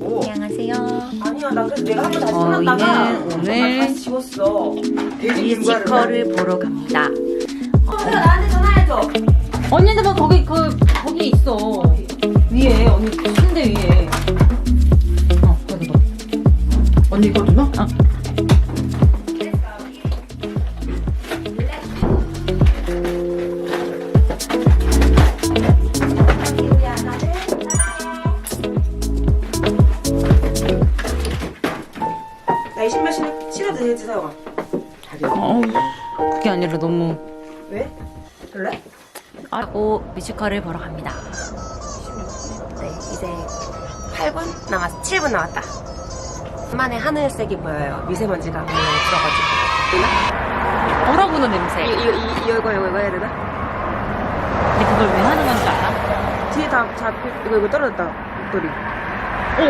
안녕하세요. 아니야 나 그래서 내가 한번 다시 저희는 오늘 다시 지웠어 뮤지컬을 보러 갑니다. 어, 내가 나한테 전화해줘 언니들 뭐 거기 그 거기 있어. 위에 언니 침대 위에. 어 거기 거. 언니 이거 누나? 어. 뮤지컬을 보러 갑니다. 네 이제 8분 남았 7분 남았다 만에 하늘색이 보여요 미세먼지가 너무 들어가지고 얼어붙는 냄새. 이거 이거 이- 이거 이거 이거 해야 되나? 근데 그걸 왜 하는 건지 알아? 뒤에 다 잡히 이거 이거 떨어졌다 목도리 오.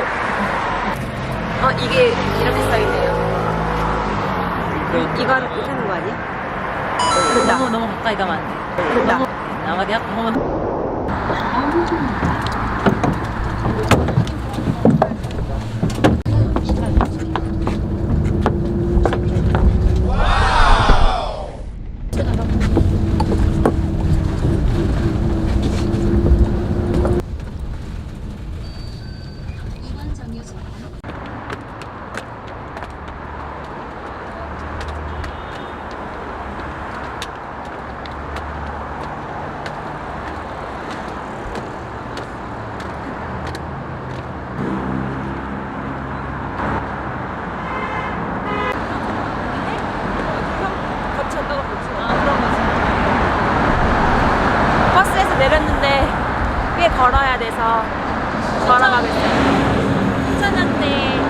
어 이게 이렇게 써있네요 이, 이거 이렇게 하는 거 아니야? 너무 너무 가까이 가면 안 돼. 너무 나가야 너무. 거쳤다가 거쳐 아 그런 거지. 버스에서 내렸는데 꽤 돼서 걸어가고 있어요 추천한데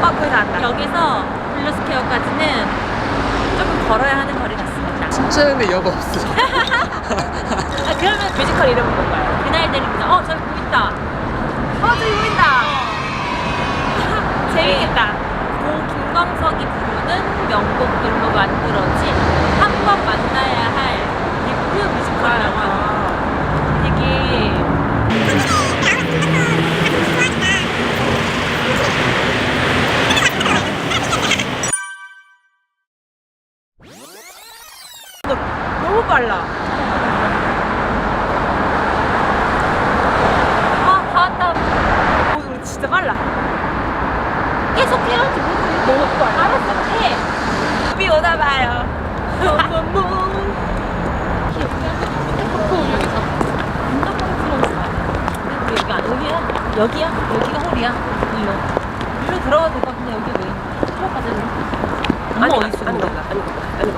어 거의 다 왔다 여기서 블루스퀘어까지는 조금 걸어야 하는 거리 같습니다. 춘천에 역 없어. 아 그러면 뮤지컬 이름은 뭔가요? 그날 내립니다. 어 저기 보인다. 어 저기 보인다 재밌겠다 고 김광석이 부르는 명곡들로 만들어진 한 번 만나야 할 리뷰 뮤지컬 영화. 되게 빨라 아 봤다. 오, 우리 진짜 빨라 계속 뛰어지 너무 빨라 알았어 해. 비 오나 봐요 여기 여기야? 여기야? 여기가 홀이야? 일로. 일로 들어가도 될것 같은데 여기 왜? 들어가자. 엄마 어디 있어? 아니 근데? 아니 아니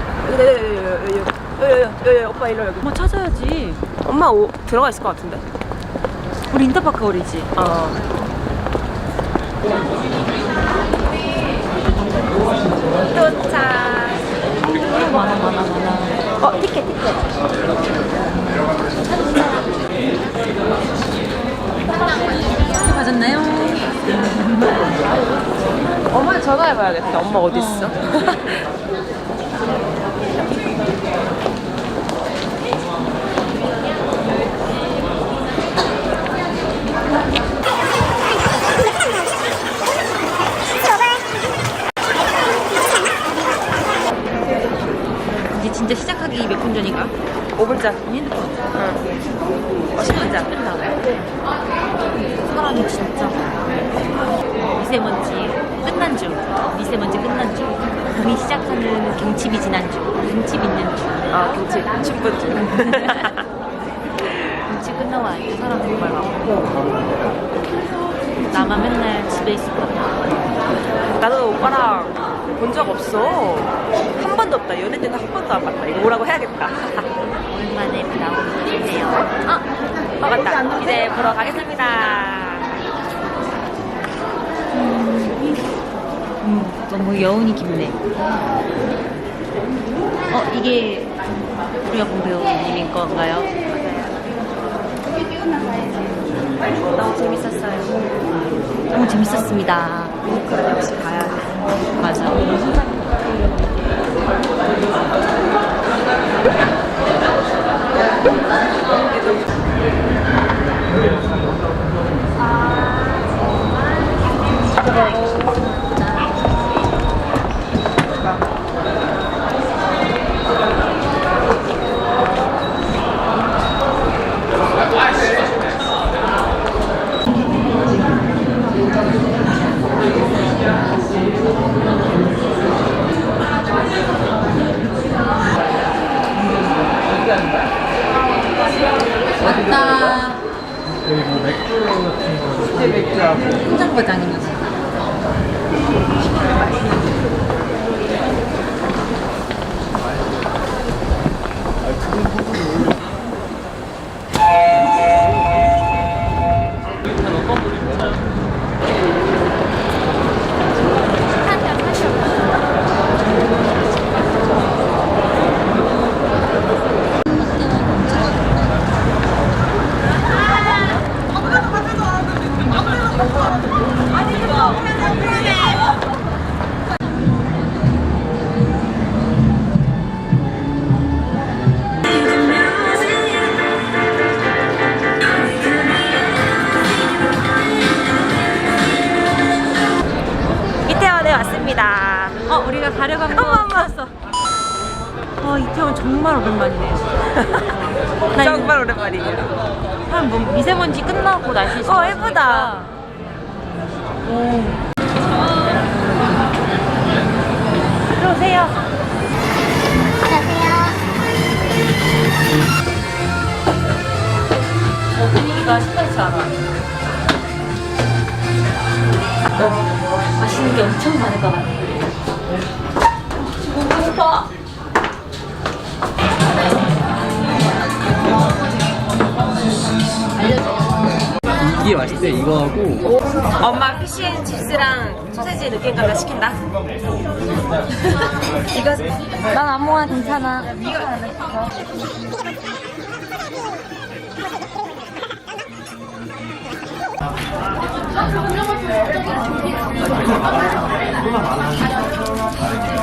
여기 여기 여기 여기 오빠 일로 여기 엄마 찾아야지. 엄마 오, 들어가 있을 것 같은데 우리 인터파크 홀이지. 어 도착 많아 많아 많아. 어 티켓 티켓 가졌나요? 엄마 전화해봐야겠다 엄마 어디 있어? 진짜 시작하기 몇 분 전인가? 5분 전 핸드폰. 응. 어, 10분 전 끝나고. 사람이 진짜 미세먼지 끝난 중. 미세먼지 끝난 중. 봄이 시작하는 경칩이 지난 중. 경칩 있는 중. 아 김치 10분 중 경칩 끝나고 나니까 사람 정말 많고. 나만 맨날 집에 있을 거야. 나도 오빠랑 본 적 없어 한 번도 없다 연애 때는 한 번도 안 봤다 이거 뭐라고 해야겠다 오랜만에 나오는 길이네요. 어? 어 맞다 이제 보러 가겠습니다 음, 너무 여운이 깊네. 어, 이게 우리가 본 배우님인 건가요? 너무 재밌었어요 너무 재밌었습니다. 역시 가야 돼 맞아. 왔습니다. 어, 우리가 가려고 한 거. 어머, 어머. 봤어. 어, 이태원 정말 오랜만이네요. 나 이거 정말 오랜만이에요. 한 뭐, 미세먼지 끝나고 날씨 어, 예쁘다. 오. 들어오세요. 어, 분위기가 심상치 않아. 어, 맛있는 게 엄청 많을 것 같아. 지금 배고파. 이게 맛있대 이거하고 엄마 피쉬앤칩스랑 소세지 거나 시킨다. 이거 난 아무거나 괜찮아. 아, 그 분명할 필요 없잖아. 그거 말하지.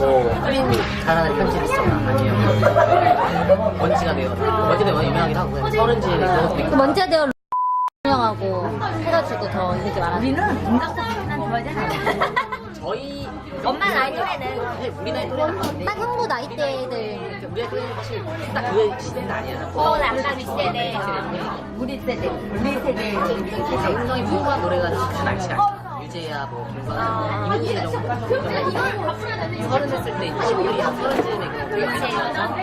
뭐 잘하는 편집했어 아니요 먼지가 되어 먼지가 되어 유명하긴 하고 그냥 서른지 먼지가 되어 유명하고 해가지고 더 인기 많아. 우리는 김각사난 좋아하잖아. 저희 엄마 나이 또래는 사실 우리 나이 또래는 딱 형부 나이대들 우리 나이 또래는 사실 딱그 시대는 아니야 어 남자 윗세대 우리 세대 우리 세대 감성이 풍부한 노래가 진짜 많지 않아 유재야 뭐 김광현 이민재 정도 서른 됐을 때한 서른 즈음에 되게 많이 나와서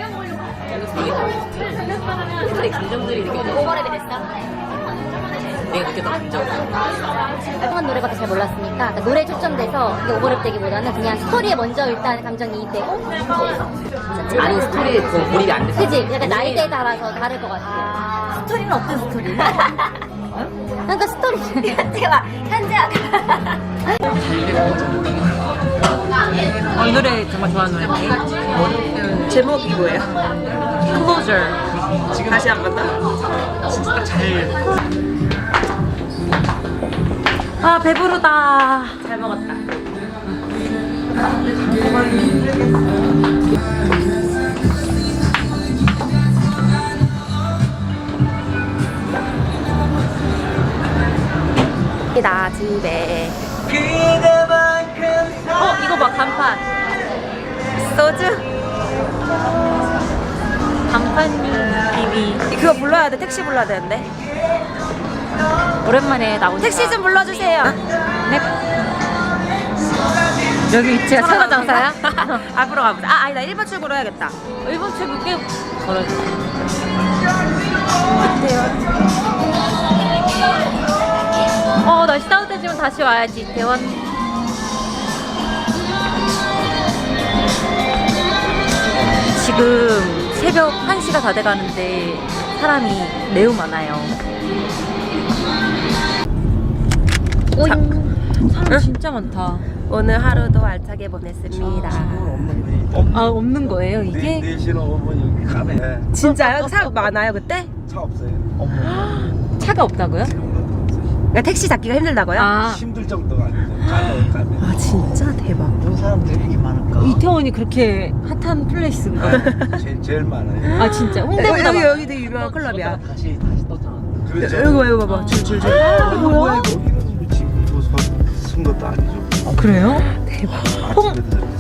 친구들의 감정들이 느껴져 오버랩이 됐어. 내가 느꼈던 감정. 깔끔한 노래밖에 잘 몰랐으니까. 그러니까 노래에 초점돼서 이게 오버랩 되기보다는 그냥 스토리에 먼저 일단 감정이 이입되고. 아니 스토리에 그 몰입이 안 됐어. 그지? 약간 나이대에 따라서 다를 것 같아. 스토리는 어떤 스토리? 그러니까 스토리. 현재와 현재와 어, 이 노래 정말 좋아하는 노래. 제목이 뭐예요? Closer. 다시 한번 더. 진짜 잘 아, 배부르다. 잘 먹었다. 나 집에 어, 이거 봐, 간판. 소주 간판 TV. 그거 불러야 돼 택시 불러야 되는데 오랜만에 나오니까. 택시 좀 불러주세요 네. 여기 위치가 천하장사야? 앞으로 가보자 아 아니다 1번 출구로 해야겠다 일본 최고 꽤 걸어지. 어, 날씨 따뜻해지면 다시 와야지, 대원. 지금 새벽 1시가 다 돼가는데 사람이 매우 많아요. 사람 진짜 많다. 오늘 하루도 알차게 보냈습니다. 아 없는 거예요 네, 이게? 4시는 오면 여기 가네. 진짜요? 사 많아요 그때? 차 없어요. 어머. 차가 없다고요? 그러니까 택시 잡기가 힘들다고요? 아 힘들 정도가. 가네, 가네. 아, 진짜 대박. 이런 사람들이 이렇게 많을까? 이태원이 그렇게 핫한 플레이스인가요? 제일, 제일 많아요. 아 진짜 여기 홍대보다 여기, 많- 여기도 유명한 클럽이야. 다시 다시 떴잖아. 그렇죠. 여기 봐 여기 봐봐 줄줄 줄. 뭐야? 이거? 여기는 뭐 지금 뭐 서- 쓴 것도 아니죠. 그래요? 아침에도